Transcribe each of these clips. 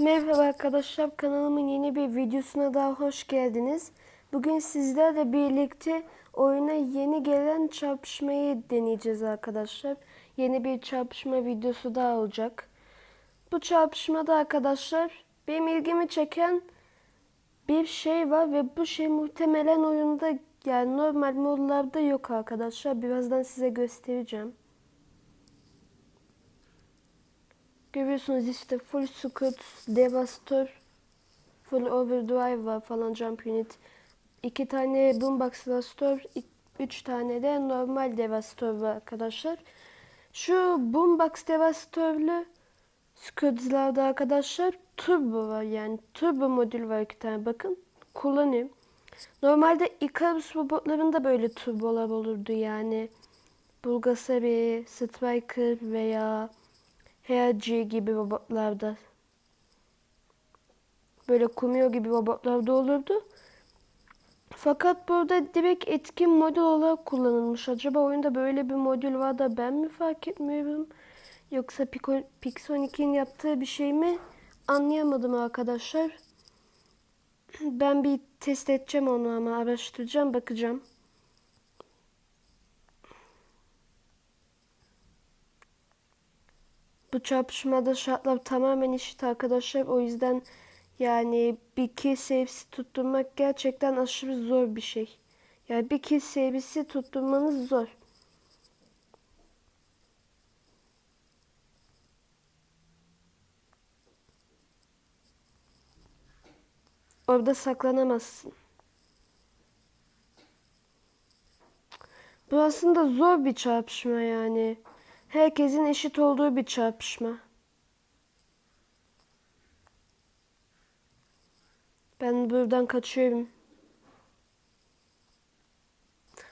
Merhaba arkadaşlar kanalımın yeni bir videosuna daha hoş geldiniz. Bugün sizlerle birlikte oyuna yeni gelen çarpışmayı deneyeceğiz arkadaşlar. Yeni bir çarpışma videosu daha olacak. Bu çarpışmada arkadaşlar benim ilgimi çeken bir şey var ve bu şey muhtemelen oyunda yani normal modlarda yok arkadaşlar. Birazdan size göstereceğim. Görüyorsunuz işte full scoot, devastor, full overdrive var falan jump unit. iki tane boombox devastor, ik- üç tane de normal devastor var arkadaşlar. Şu boombox devastorlu scoots'larda arkadaşlar turbo var yani turbo modül var iki tane bakın kullanayım. Normalde Icarus robotlarında böyle turbolar olurdu yani. Bulgasari, Striker veya HG gibi robotlarda. Böyle Kumio gibi robotlarda olurdu. Fakat burada direkt etkin modül olarak kullanılmış. Acaba oyunda böyle bir modül var da ben mi fark etmiyorum? Yoksa Pixonic'in yaptığı bir şey mi? Anlayamadım arkadaşlar. Ben bir test edeceğim onu ama araştıracağım, bakacağım. Bu çarpışmada şartlar tamamen eşit arkadaşlar. O yüzden yani bir kill seviyesi tutturmak gerçekten aşırı zor bir şey. Yani bir kill seviyesi tutturmanız zor. Orada saklanamazsın. Bu aslında zor bir çarpışma yani. Herkesin eşit olduğu bir çarpışma. Ben buradan kaçıyorum.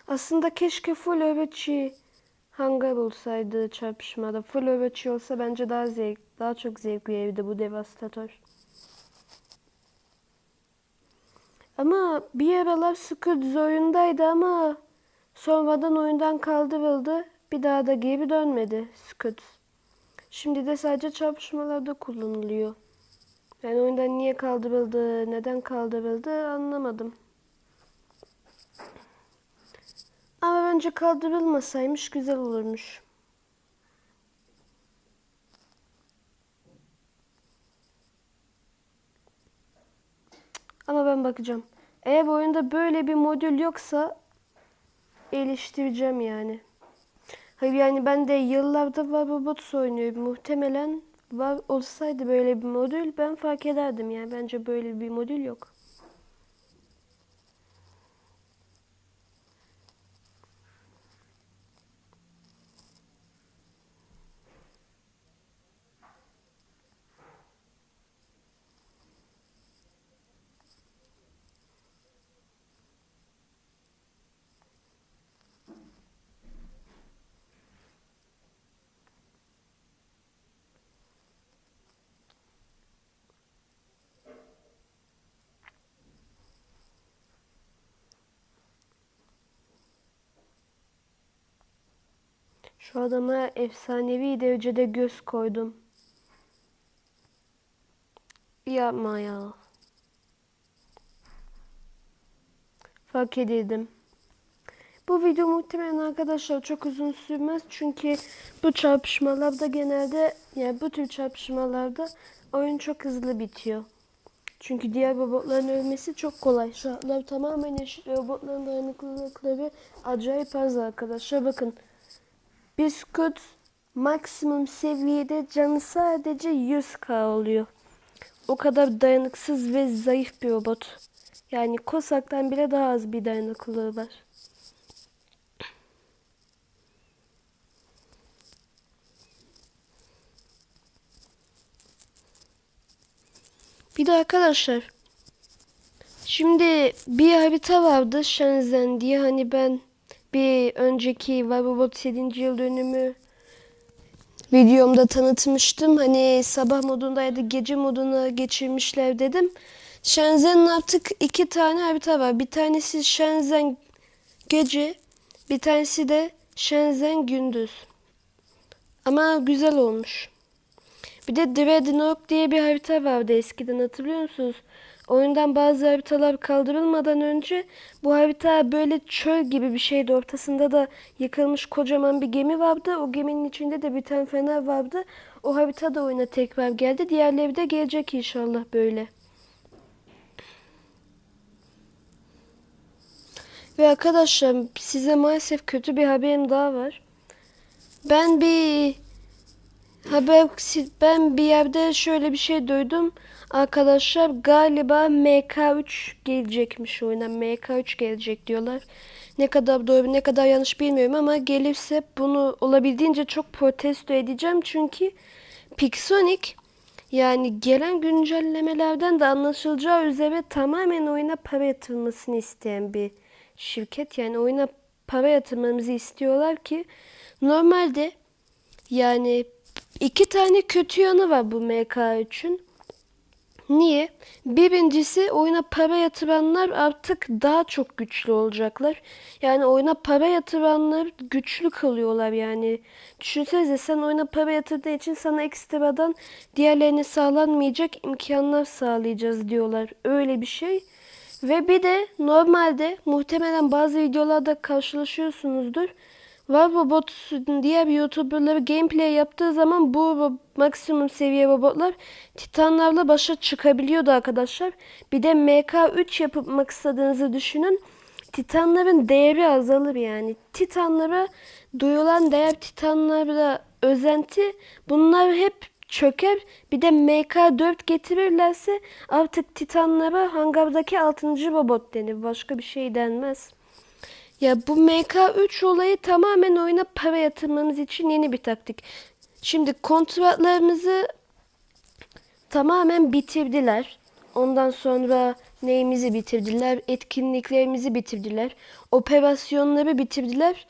Aslında keşke full öğretçi hangar olsaydı çarpışmada. Full öğretçi olsa bence daha zevk, daha çok zevk verirdi bu devastatör. Ama bir aralar Scoot oyundaydı ama sonradan oyundan kaldırıldı. Bir daha da geri dönmedi Scoot. Şimdi de sadece çarpışmalarda kullanılıyor. Yani oyundan niye kaldırıldı, neden kaldırıldı anlamadım. Ama bence kaldırılmasaymış güzel olurmuş. Ama ben bakacağım. Eğer oyunda böyle bir modül yoksa eleştireceğim yani. Hayır yani ben de yıllardır var Robots oynuyorum. Muhtemelen var olsaydı böyle bir modül ben fark ederdim yani. Bence böyle bir modül yok. Şu adama efsanevi derecede göz koydum. Yapma ya. Fark edildim. Bu video muhtemelen arkadaşlar çok uzun sürmez. Çünkü bu çarpışmalarda genelde yani bu tür çarpışmalarda oyun çok hızlı bitiyor. Çünkü diğer robotların ölmesi çok kolay. Şartlar tamamen eşit. Robotların dayanıklılıkları acayip az arkadaşlar. Bakın bir Scoot maksimum seviyede canı sadece 100k oluyor. O kadar dayanıksız ve zayıf bir robot. Yani Kosak'tan bile daha az bir dayanıklılığı var. Bir de arkadaşlar şimdi bir harita vardı Shenzhen diye hani ben bir önceki Robot 7. yıl dönümü videomda tanıtmıştım. Hani sabah modunda ya da gece moduna geçirmişler dedim. Shenzhen'in artık iki tane harita var. Bir tanesi Shenzhen gece, bir tanesi de Shenzhen gündüz. Ama güzel olmuş. Bir de Dreadnought diye bir harita vardı eskiden hatırlıyor musunuz? Oyundan bazı haritalar kaldırılmadan önce bu harita böyle çöl gibi bir şeydi. Ortasında da yıkılmış kocaman bir gemi vardı. O geminin içinde de bir tane fener vardı. O harita da oyuna tekrar geldi. Diğerleri de gelecek inşallah böyle. Ve arkadaşlar size maalesef kötü bir haberim daha var. Ben bir haber ben bir yerde şöyle bir şey duydum. Arkadaşlar galiba MK3 gelecekmiş oyuna. MK3 gelecek diyorlar. Ne kadar doğru ne kadar yanlış bilmiyorum ama gelirse bunu olabildiğince çok protesto edeceğim. Çünkü Pixonic yani gelen güncellemelerden de anlaşılacağı üzere tamamen oyuna para yatırılmasını isteyen bir şirket. Yani oyuna para yatırmamızı istiyorlar ki normalde yani iki tane kötü yanı var bu MK3'ün. Niye? Birincisi oyuna para yatıranlar artık daha çok güçlü olacaklar. Yani oyuna para yatıranlar güçlü kalıyorlar yani. Düşünsenize sen oyuna para yatırdığı için sana ekstradan diğerlerine sağlanmayacak imkanlar sağlayacağız diyorlar. Öyle bir şey. Ve bir de normalde muhtemelen bazı videolarda karşılaşıyorsunuzdur. Var robot diğer YouTuber'ları gameplay yaptığı zaman bu maksimum seviye robotlar titanlarla başa çıkabiliyordu arkadaşlar. Bir de MK3 yapmak istediğinizi düşünün. Titanların değeri azalır yani. Titanlara duyulan değer titanlara özenti bunlar hep çöker. Bir de MK4 getirirlerse artık titanlara hangardaki 6. robot denir. Başka bir şey denmez. Ya bu MK3 olayı tamamen oyuna para yatırmamız için yeni bir taktik. Şimdi kontratlarımızı tamamen bitirdiler. Ondan sonra neyimizi bitirdiler? Etkinliklerimizi bitirdiler. Operasyonları bitirdiler.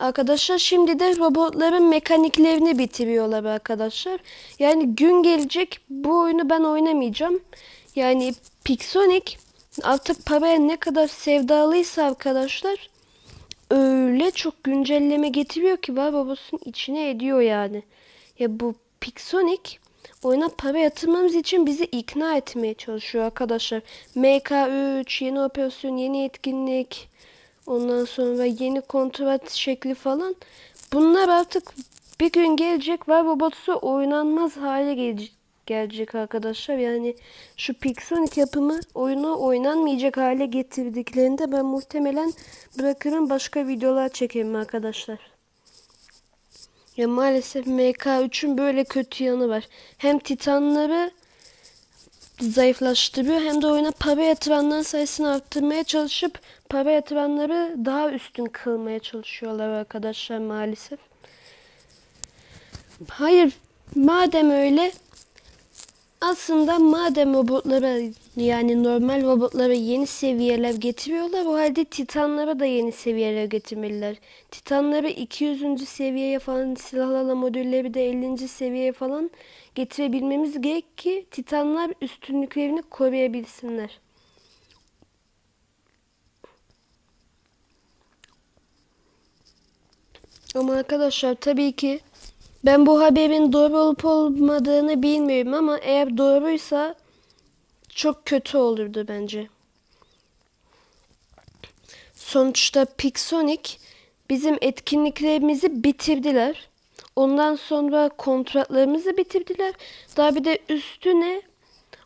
Arkadaşlar şimdi de robotların mekaniklerini bitiriyorlar arkadaşlar. Yani gün gelecek bu oyunu ben oynamayacağım. Yani Pixonic artık paraya ne kadar sevdalıysa arkadaşlar öyle çok güncelleme getiriyor ki var babasının içine ediyor yani. Ya bu Pixonic oyuna para yatırmamız için bizi ikna etmeye çalışıyor arkadaşlar. MK3, yeni operasyon, yeni etkinlik, ondan sonra yeni kontrat şekli falan. Bunlar artık bir gün gelecek var robotu oynanmaz hale gelecek gelecek arkadaşlar. Yani şu Pixonic yapımı oyunu oynanmayacak hale getirdiklerinde ben muhtemelen bırakırım başka videolar çekerim arkadaşlar. Ya maalesef MK3'ün böyle kötü yanı var. Hem titanları zayıflaştırıyor hem de oyuna para yatıranların sayısını arttırmaya çalışıp para yatıranları daha üstün kılmaya çalışıyorlar arkadaşlar maalesef. Hayır madem öyle aslında madem robotlara yani normal robotlara yeni seviyeler getiriyorlar o halde titanlara da yeni seviyeler getirmeliler. Titanları 200. seviyeye falan silahlarla modülleri de 50. seviyeye falan getirebilmemiz gerek ki titanlar üstünlüklerini koruyabilsinler. Ama arkadaşlar tabii ki ben bu haberin doğru olup olmadığını bilmiyorum ama eğer doğruysa çok kötü olurdu bence. Sonuçta Pixonic bizim etkinliklerimizi bitirdiler. Ondan sonra kontratlarımızı bitirdiler. Daha bir de üstüne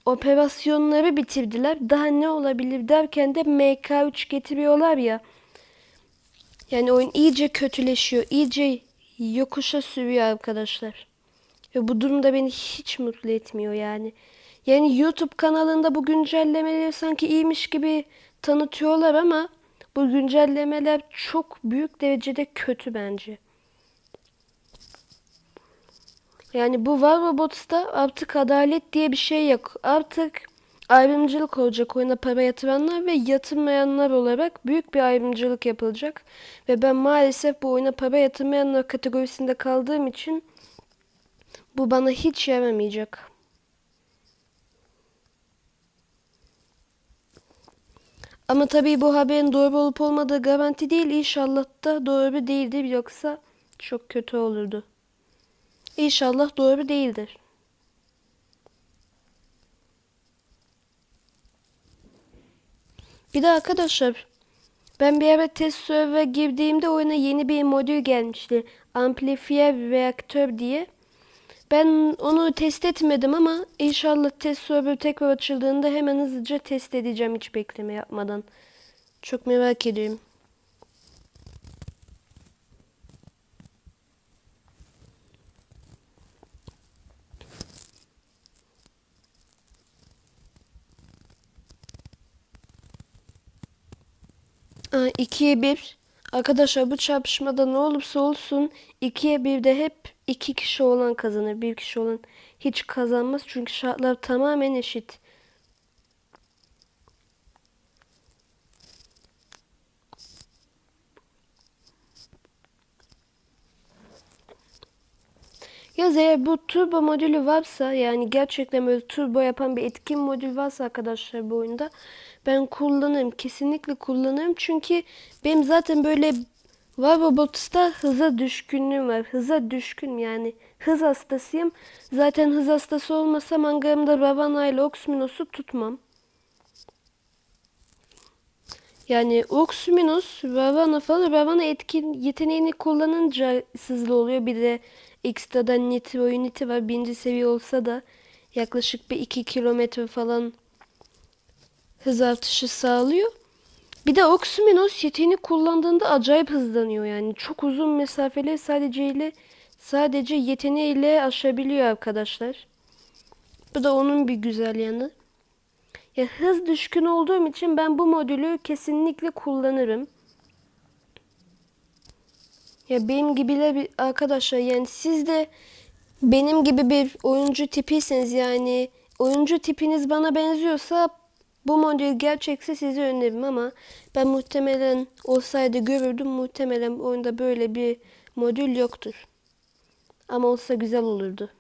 operasyonları bitirdiler. Daha ne olabilir derken de MK3 getiriyorlar ya. Yani oyun iyice kötüleşiyor. iyice yokuşa sürüyor arkadaşlar. Ve bu durumda beni hiç mutlu etmiyor yani. Yani YouTube kanalında bu güncellemeleri sanki iyiymiş gibi tanıtıyorlar ama bu güncellemeler çok büyük derecede kötü bence. Yani bu War Robots'ta artık adalet diye bir şey yok. Artık ayrımcılık olacak oyuna para yatıranlar ve yatırmayanlar olarak büyük bir ayrımcılık yapılacak. Ve ben maalesef bu oyuna para yatırmayanlar kategorisinde kaldığım için bu bana hiç yaramayacak. Ama tabii bu haberin doğru olup olmadığı garanti değil. İnşallah da doğru değildir yoksa çok kötü olurdu. İnşallah doğru değildir. Bir de arkadaşlar ben bir ara test server girdiğimde oyuna yeni bir modül gelmişti. Amplifier reaktör diye. Ben onu test etmedim ama inşallah test server tekrar açıldığında hemen hızlıca test edeceğim hiç bekleme yapmadan. Çok merak ediyorum. Aa, ikiye bir. Arkadaşlar bu çarpışmada ne olursa olsun ikiye bir de hep iki kişi olan kazanır. Bir kişi olan hiç kazanmaz. Çünkü şartlar tamamen eşit. Yaz eğer bu turbo modülü varsa yani gerçekten böyle turbo yapan bir etkin modül varsa arkadaşlar bu oyunda ben kullanırım. Kesinlikle kullanırım. Çünkü benim zaten böyle var Robots'ta hıza düşkünlüğüm var. Hıza düşkün yani. Hız hastasıyım. Zaten hız hastası olmasam hangarımda Ravana ile Oxminos'u tutmam. Yani Oxminos, Ravana falan Ravana etkin yeteneğini kullanınca hızlı oluyor. Bir de ekstradan Nitro Unity var. Birinci seviye olsa da yaklaşık bir 2 kilometre falan hız artışı sağlıyor. Bir de Oxminos yeteneğini kullandığında acayip hızlanıyor yani. Çok uzun mesafeleri sadece ile sadece yeteneğiyle aşabiliyor arkadaşlar. Bu da onun bir güzel yanı. Ya hız düşkün olduğum için ben bu modülü kesinlikle kullanırım. Ya benim gibiler arkadaşlar yani siz de benim gibi bir oyuncu tipiyseniz yani oyuncu tipiniz bana benziyorsa bu modül gerçekse size öneririm ama ben muhtemelen olsaydı görürdüm muhtemelen oyunda böyle bir modül yoktur. Ama olsa güzel olurdu.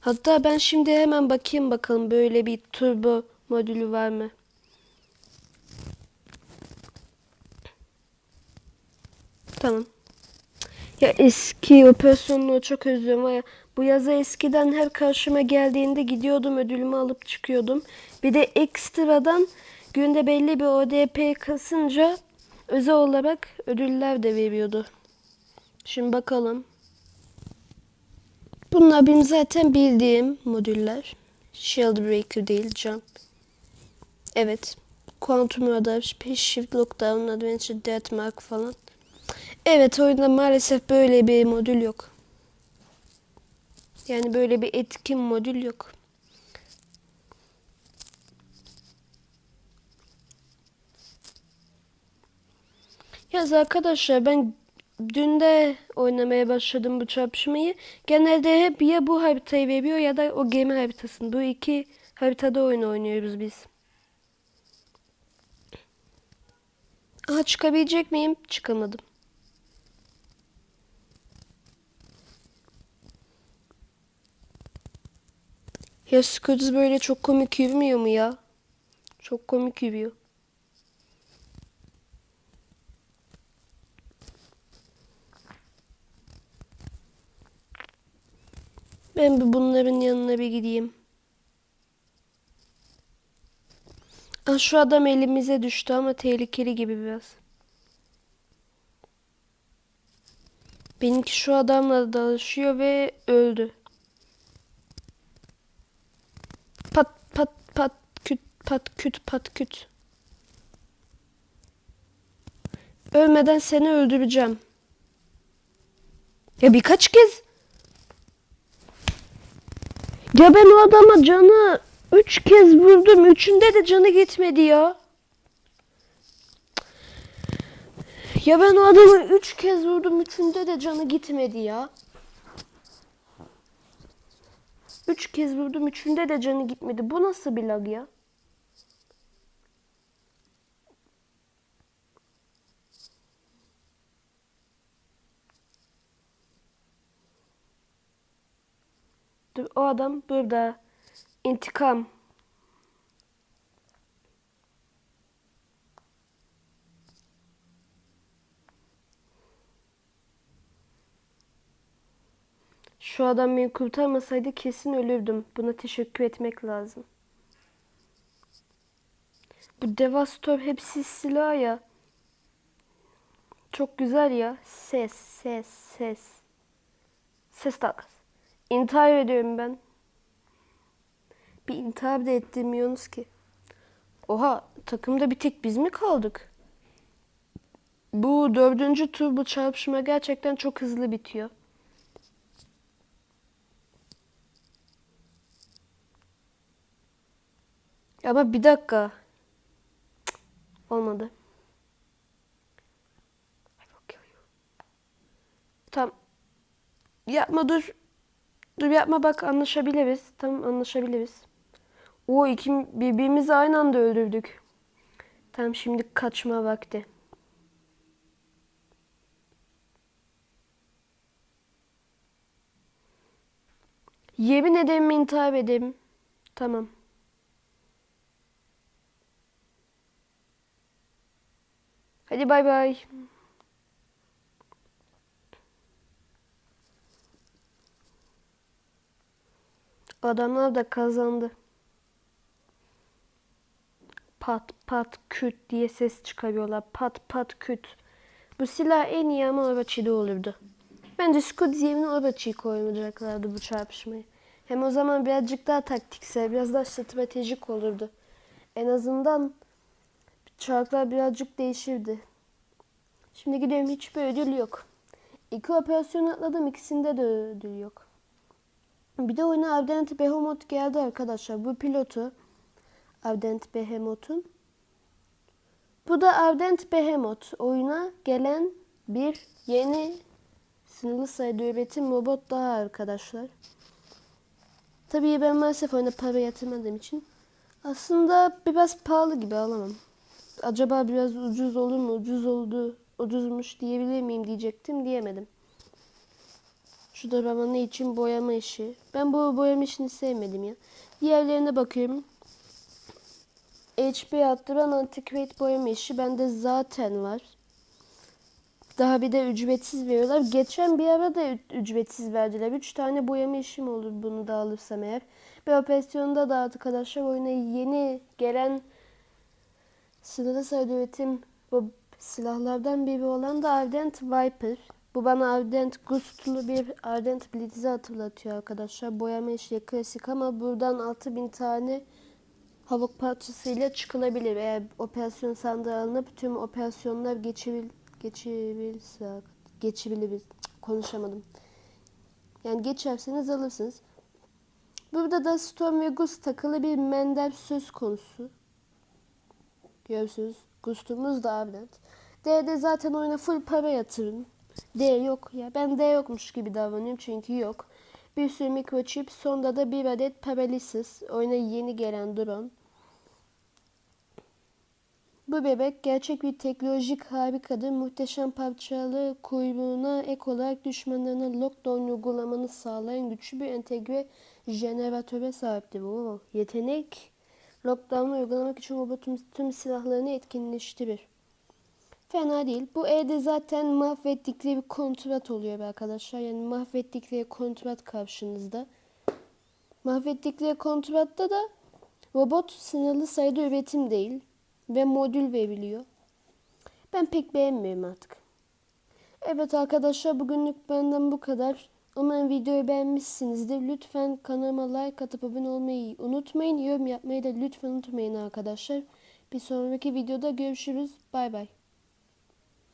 Hatta ben şimdi hemen bakayım bakalım böyle bir turbo modülü var mı? Tamam. Ya eski operasyonunu çok özlüyorum. Bu yazı eskiden her karşıma geldiğinde gidiyordum ödülümü alıp çıkıyordum. Bir de ekstradan günde belli bir ODP kasınca özel olarak ödüller de veriyordu. Şimdi bakalım. Bunlar benim zaten bildiğim modüller. Shield Breaker değil, Jump. Evet. Quantum Radar, Shift, Lockdown, Adventure, Deathmark falan. Evet oyunda maalesef böyle bir modül yok. Yani böyle bir etkin modül yok. Yaz arkadaşlar ben dün de oynamaya başladım bu çarpışmayı. Genelde hep ya bu haritayı veriyor ya da o gemi haritasını. Bu iki haritada oyun oynuyoruz biz. Aha çıkabilecek miyim? Çıkamadım. Ya Squid böyle çok komik yürümüyor mu ya? Çok komik yürüyor. Ben bir bunların yanına bir gideyim. Ah, şu adam elimize düştü ama tehlikeli gibi biraz. Benimki şu adamla dalışıyor ve öldü. Pat pat pat küt pat küt pat küt. Ölmeden seni öldüreceğim. Ya birkaç kez. Ya ben o adama canı üç kez vurdum. Üçünde de canı gitmedi ya. Ya ben o adamı üç kez vurdum. Üçünde de canı gitmedi ya. Üç kez vurdum. Üçünde de canı gitmedi. Bu nasıl bir lag ya? Adam burada. İntikam. Şu adam beni kurtarmasaydı kesin ölürdüm. Buna teşekkür etmek lazım. Bu Devastor hepsi silah ya. Çok güzel ya. Ses, ses, ses. Ses dalgası. İntihar ediyorum ben. Bir intihar da ettirmiyorsunuz ki. Oha takımda bir tek biz mi kaldık? Bu dördüncü tur bu çarpışma gerçekten çok hızlı bitiyor. Ama bir dakika. Cık, Olmadı. Tam. Yapma dur. Dur yapma bak anlaşabiliriz. Tamam anlaşabiliriz. O iki birbirimizi aynı anda öldürdük. Tamam şimdi kaçma vakti. Yemin ederim intihar ederim. Tamam. Hadi bay bay. Adamlar da kazandı. Pat pat küt diye ses çıkarıyorlar. Pat pat küt. Bu silah en iyi ama Orochi'de olurdu. Bence Squid yerine Orochi'yi koymayacaklardı bu çarpışmayı. Hem o zaman birazcık daha taktiksel, biraz daha stratejik olurdu. En azından çarklar birazcık değişirdi. Şimdi gidiyorum hiçbir ödül yok. İki operasyon atladım ikisinde de ödül yok. Bir de oyuna Ardent Behemoth geldi arkadaşlar. Bu pilotu Ardent Behemoth'un. Bu da Ardent Behemoth oyuna gelen bir yeni sınırlı sayıda üretim robot daha arkadaşlar. Tabii ben maalesef oyuna para yatırmadığım için aslında biraz pahalı gibi alamam. Acaba biraz ucuz olur mu? Ucuz oldu, ucuzmuş diyebilir miyim diyecektim diyemedim. Şu da romanı için boyama işi. Ben bu boyama işini sevmedim ya. Diğerlerine bakıyorum. HP attıran antiquate boyama işi bende zaten var. Daha bir de ücretsiz veriyorlar. Geçen bir ara da ücretsiz verdiler. 3 tane boyama işim olur bunu da alırsam eğer. Bir operasyonda da arkadaşlar oyuna yeni gelen sınırlı sayıda üretim bu silahlardan biri olan da Ardent Viper. Bu bana Ardent Gust'lu bir Ardent Blitz'i hatırlatıyor arkadaşlar. Boyama işi klasik ama buradan 6000 tane havuk parçasıyla çıkılabilir. Eğer operasyon sandığı alınıp tüm operasyonlar geçebil geçebilirse geçebilir konuşamadım. Yani geçerseniz alırsınız. Burada da Storm ve Gust takılı bir mender söz konusu. Görüyorsunuz. Gust'umuz da Ardent. D'de zaten oyuna full para yatırın. D yok ya. Ben D yokmuş gibi davranıyorum çünkü yok. Bir sürü mikrochip. Sonda da bir adet Paralysis. Oyuna yeni gelen drone. Bu bebek gerçek bir teknolojik harikadır. Muhteşem parçalı kuyruğuna ek olarak düşmanlarına lockdown uygulamanı sağlayan güçlü bir entegre jeneratöre sahiptir. Oo, yetenek lockdown'u uygulamak için robotun tüm silahlarını etkinleştirir. Fena değil. Bu E'de zaten mahvettikleri bir kontrat oluyor be arkadaşlar. Yani mahvettikleri kontrat karşınızda. Mahvettikleri kontratta da robot sınırlı sayıda üretim değil ve modül veriliyor. Ben pek beğenmiyorum artık. Evet arkadaşlar bugünlük benden bu kadar. Umarım videoyu beğenmişsinizdir. Lütfen kanalıma like atıp abone olmayı unutmayın. Yorum yapmayı da lütfen unutmayın arkadaşlar. Bir sonraki videoda görüşürüz. Bay bay.